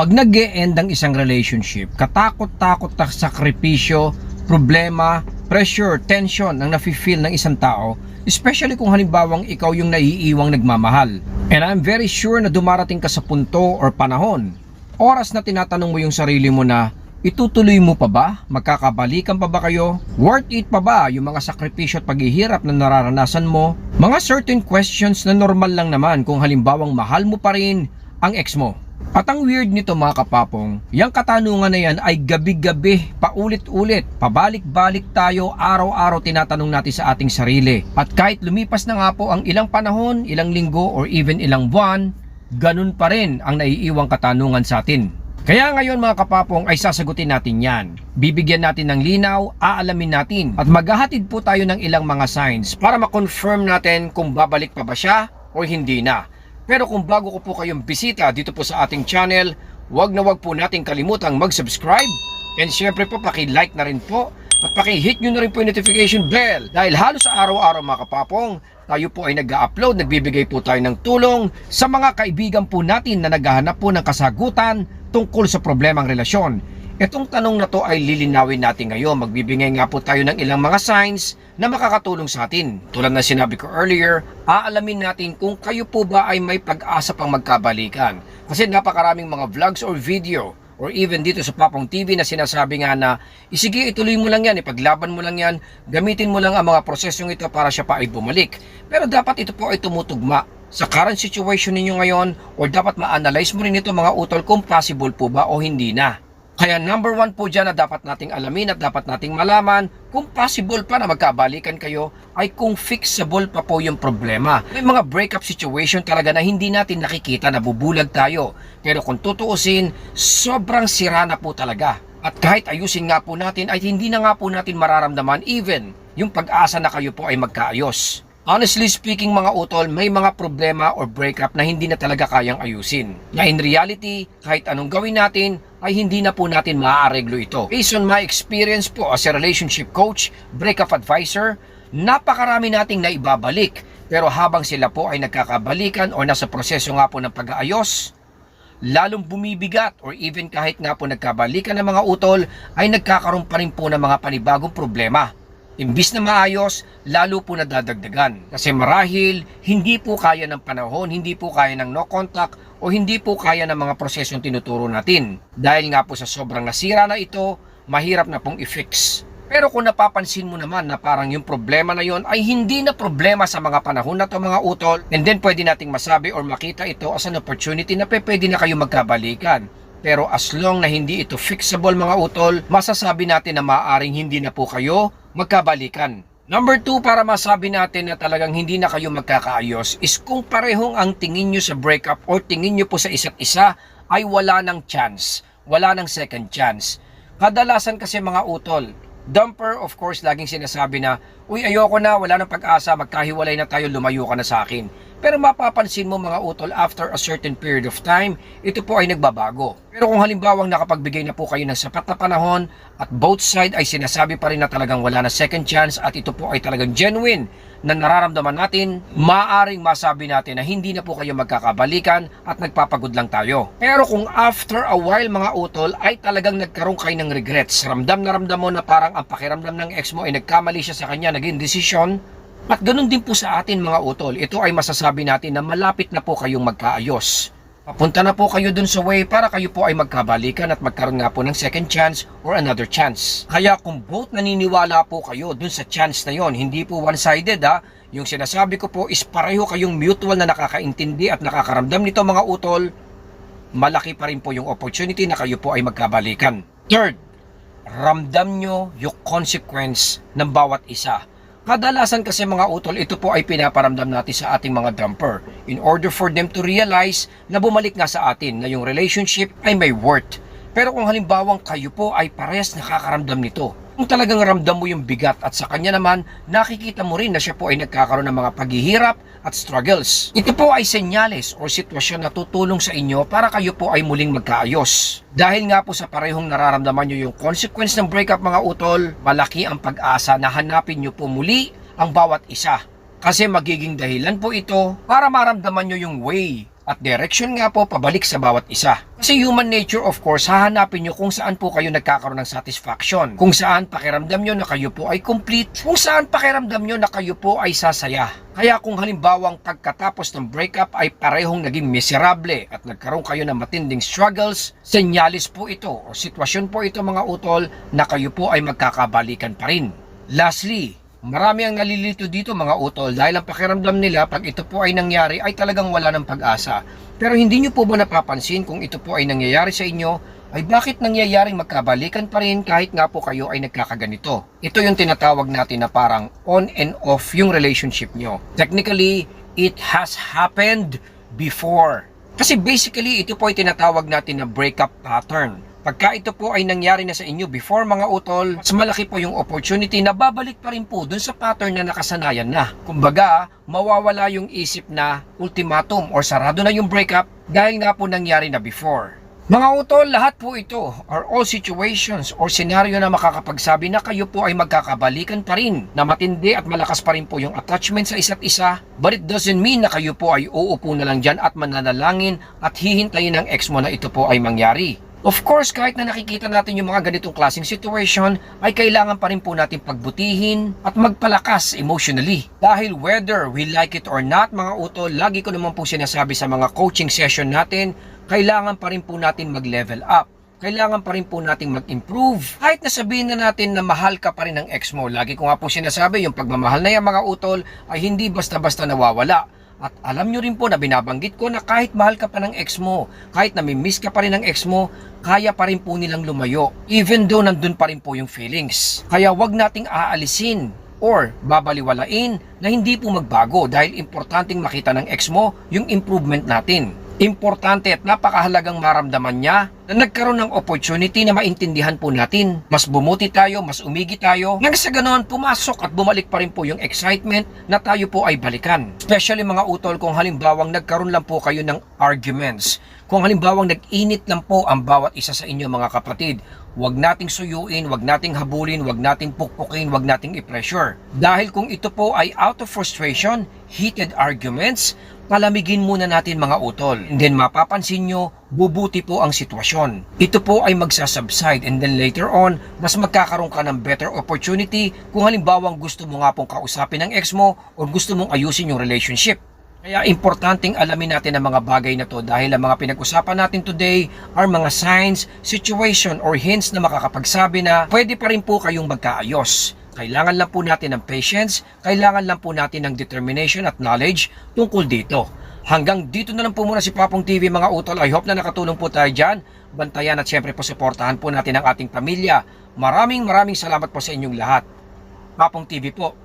Pag nag end ang isang relationship, katakot-takot na sakripisyo, problema, pressure, tension ang nafe-feel ng isang tao, especially kung halimbawang ikaw yung naiiwang nagmamahal. And I'm very sure na dumarating ka sa punto or panahon, oras na tinatanong mo yung sarili mo na, itutuloy mo pa ba? Magkakabalikan pa ba kayo? Worth it pa ba yung mga sakripisyo at paghihirap na nararanasan mo? Mga certain questions na normal lang naman kung halimbawang mahal mo pa rin ang ex mo. At ang weird nito mga kapapong, yung katanungan na yan ay gabi-gabi, paulit-ulit, pabalik-balik tayo, araw-araw tinatanong natin sa ating sarili. At kahit lumipas na nga po ang ilang panahon, ilang linggo, or even ilang buwan, ganun pa rin ang naiiwang katanungan sa atin. Kaya ngayon mga kapapong ay sasagutin natin yan. Bibigyan natin ng linaw, aalamin natin, at maghahatid po tayo ng ilang mga signs para ma-confirm natin kung babalik pa ba siya o hindi na. Pero kung bago ko po kayong bisita dito po sa ating channel, wag na wag po nating kalimutang mag-subscribe and syempre po paki-like na rin po at paki-hit nyo na rin po yung notification bell dahil halos araw-araw mga kapapong tayo po ay nag-upload, nagbibigay po tayo ng tulong sa mga kaibigan po natin na naghahanap po ng kasagutan tungkol sa problemang relasyon. Itong tanong na to ay lilinawin natin ngayon. Magbibigay nga po tayo ng ilang mga signs na makakatulong sa atin. Tulad na sinabi ko earlier, aalamin natin kung kayo po ba ay may pag-asa pang magkabalikan. Kasi napakaraming mga vlogs or video or even dito sa Papong TV na sinasabi nga na isige ituloy mo lang yan, ipaglaban mo lang yan, gamitin mo lang ang mga prosesong ito para siya pa ay bumalik. Pero dapat ito po ay tumutugma sa current situation ninyo ngayon or dapat ma-analyze mo rin ito mga utol kung possible po ba o hindi na. Kaya number one po dyan na dapat nating alamin at dapat nating malaman kung possible pa na magkabalikan kayo ay kung fixable pa po yung problema. May mga breakup situation talaga na hindi natin nakikita na bubulag tayo. Pero kung tutuusin, sobrang sira na po talaga. At kahit ayusin nga po natin ay hindi na nga po natin mararamdaman even yung pag-asa na kayo po ay magkaayos. Honestly speaking mga utol, may mga problema or breakup na hindi na talaga kayang ayusin. Na in reality, kahit anong gawin natin, ay hindi na po natin maaareglo ito. Based on my experience po as a relationship coach, breakup advisor, napakarami nating naibabalik. Pero habang sila po ay nagkakabalikan o nasa proseso nga po ng pag-aayos, lalong bumibigat or even kahit nga po nagkabalikan ng mga utol ay nagkakaroon pa rin po ng mga panibagong problema. Imbis na maayos, lalo po nadadagdagan. Kasi marahil, hindi po kaya ng panahon, hindi po kaya ng no contact, o hindi po kaya ng mga prosesong tinuturo natin. Dahil nga po sa sobrang nasira na ito, mahirap na pong i-fix. Pero kung napapansin mo naman na parang yung problema na yon ay hindi na problema sa mga panahon na to mga utol, and then pwede nating masabi or makita ito as an opportunity na pwede na kayo magkabalikan. Pero as long na hindi ito fixable mga utol, masasabi natin na maaaring hindi na po kayo magkabalikan. Number two, para masabi natin na talagang hindi na kayo magkakaayos is kung parehong ang tingin nyo sa breakup or tingin nyo po sa isa't isa ay wala ng chance, wala ng second chance. Kadalasan kasi mga utol, dumper of course laging sinasabi na, uy ayoko na, wala nang pag-asa, magkahiwalay na tayo, lumayo ka na sa akin. Pero mapapansin mo mga utol, after a certain period of time, ito po ay nagbabago. Pero kung halimbawang nakapagbigay na po kayo ng sapat na panahon at both side ay sinasabi pa rin na talagang wala na second chance at ito po ay talagang genuine na nararamdaman natin, maaring masabi natin na hindi na po kayo magkakabalikan at nagpapagod lang tayo. Pero kung after a while mga utol ay talagang nagkaroon kayo ng regrets, ramdam na ramdam mo na parang ang pakiramdam ng ex mo ay nagkamali siya sa kanya, naging desisyon, at ganun din po sa atin mga utol, ito ay masasabi natin na malapit na po kayong magkaayos. Papunta na po kayo dun sa way para kayo po ay magkabalikan at magkaroon nga po ng second chance or another chance. Kaya kung both naniniwala po kayo dun sa chance na yon, hindi po one-sided ha, yung sinasabi ko po is pareho kayong mutual na nakakaintindi at nakakaramdam nito mga utol, malaki pa rin po yung opportunity na kayo po ay magkabalikan. Third, ramdam nyo yung consequence ng bawat isa. Kadalasan kasi mga utol, ito po ay pinaparamdam natin sa ating mga dumper in order for them to realize na bumalik nga sa atin na yung relationship ay may worth. Pero kung halimbawang kayo po ay parehas nakakaramdam nito, kung talagang ramdam mo yung bigat at sa kanya naman, nakikita mo rin na siya po ay nagkakaroon ng mga paghihirap at struggles. Ito po ay senyales o sitwasyon na tutulong sa inyo para kayo po ay muling magkaayos. Dahil nga po sa parehong nararamdaman nyo yung consequence ng breakup mga utol, malaki ang pag-asa na hanapin nyo po muli ang bawat isa. Kasi magiging dahilan po ito para maramdaman nyo yung way at direction nga po pabalik sa bawat isa. Kasi human nature of course, hahanapin nyo kung saan po kayo nagkakaroon ng satisfaction. Kung saan pakiramdam nyo na kayo po ay complete. Kung saan pakiramdam nyo na kayo po ay sasaya. Kaya kung halimbawang pagkatapos ng breakup ay parehong naging miserable at nagkaroon kayo ng matinding struggles, senyalis po ito o sitwasyon po ito mga utol na kayo po ay magkakabalikan pa rin. Lastly, Marami ang nalilito dito mga utol dahil ang pakiramdam nila pag ito po ay nangyari ay talagang wala ng pag-asa. Pero hindi nyo po ba napapansin kung ito po ay nangyayari sa inyo ay bakit nangyayaring magkabalikan pa rin kahit nga po kayo ay nagkakaganito. Ito yung tinatawag natin na parang on and off yung relationship nyo. Technically, it has happened before. Kasi basically, ito po ay tinatawag natin na breakup pattern. Pagka ito po ay nangyari na sa inyo before mga utol, mas malaki po yung opportunity na babalik pa rin po dun sa pattern na nakasanayan na. Kumbaga, mawawala yung isip na ultimatum or sarado na yung breakup dahil nga po nangyari na before. Mga utol, lahat po ito are all situations or scenario na makakapagsabi na kayo po ay magkakabalikan pa rin, na matindi at malakas pa rin po yung attachment sa isa't isa, but it doesn't mean na kayo po ay uupo na lang dyan at mananalangin at hihintayin ng ex mo na ito po ay mangyari. Of course, kahit na nakikita natin yung mga ganitong klaseng situation, ay kailangan pa rin po natin pagbutihin at magpalakas emotionally. Dahil whether we like it or not, mga utol, lagi ko naman po sinasabi sa mga coaching session natin, kailangan pa rin po natin mag-level up. Kailangan pa rin po nating mag-improve. Kahit na sabihin na natin na mahal ka pa rin ng ex mo, lagi ko nga po sinasabi, yung pagmamahal na yan mga utol ay hindi basta-basta nawawala. At alam nyo rin po na binabanggit ko na kahit mahal ka pa ng ex mo, kahit namimiss ka pa rin ng ex mo, kaya pa rin po nilang lumayo. Even though nandun pa rin po yung feelings. Kaya wag nating aalisin or babaliwalain na hindi po magbago dahil importanteng makita ng ex mo yung improvement natin. Importante at napakahalagang maramdaman niya na nagkaroon ng opportunity na maintindihan po natin. Mas bumuti tayo, mas umigi tayo. Nang sa ganoon, pumasok at bumalik pa rin po yung excitement na tayo po ay balikan. Especially mga utol kung halimbawang nagkaroon lang po kayo ng arguments. Kung halimbawang nag-init lang po ang bawat isa sa inyo mga kapatid, Huwag nating suyuin, huwag nating habulin, huwag nating pukpukin, huwag nating i-pressure. Dahil kung ito po ay out of frustration, heated arguments, palamigin muna natin mga utol. And then mapapansin nyo, bubuti po ang sitwasyon. Ito po ay magsasubside and then later on, mas magkakaroon ka ng better opportunity kung halimbawang gusto mo nga pong kausapin ng ex mo o gusto mong ayusin yung relationship. Kaya importanteng alamin natin ang mga bagay na to dahil ang mga pinag-usapan natin today are mga signs, situation or hints na makakapagsabi na pwede pa rin po kayong magkaayos. Kailangan lang po natin ng patience, kailangan lang po natin ng determination at knowledge tungkol dito. Hanggang dito na lang po muna si Papong TV mga utol. I hope na nakatulong po tayo dyan. Bantayan at syempre po supportahan po natin ang ating pamilya. Maraming maraming salamat po sa inyong lahat. Papong TV po.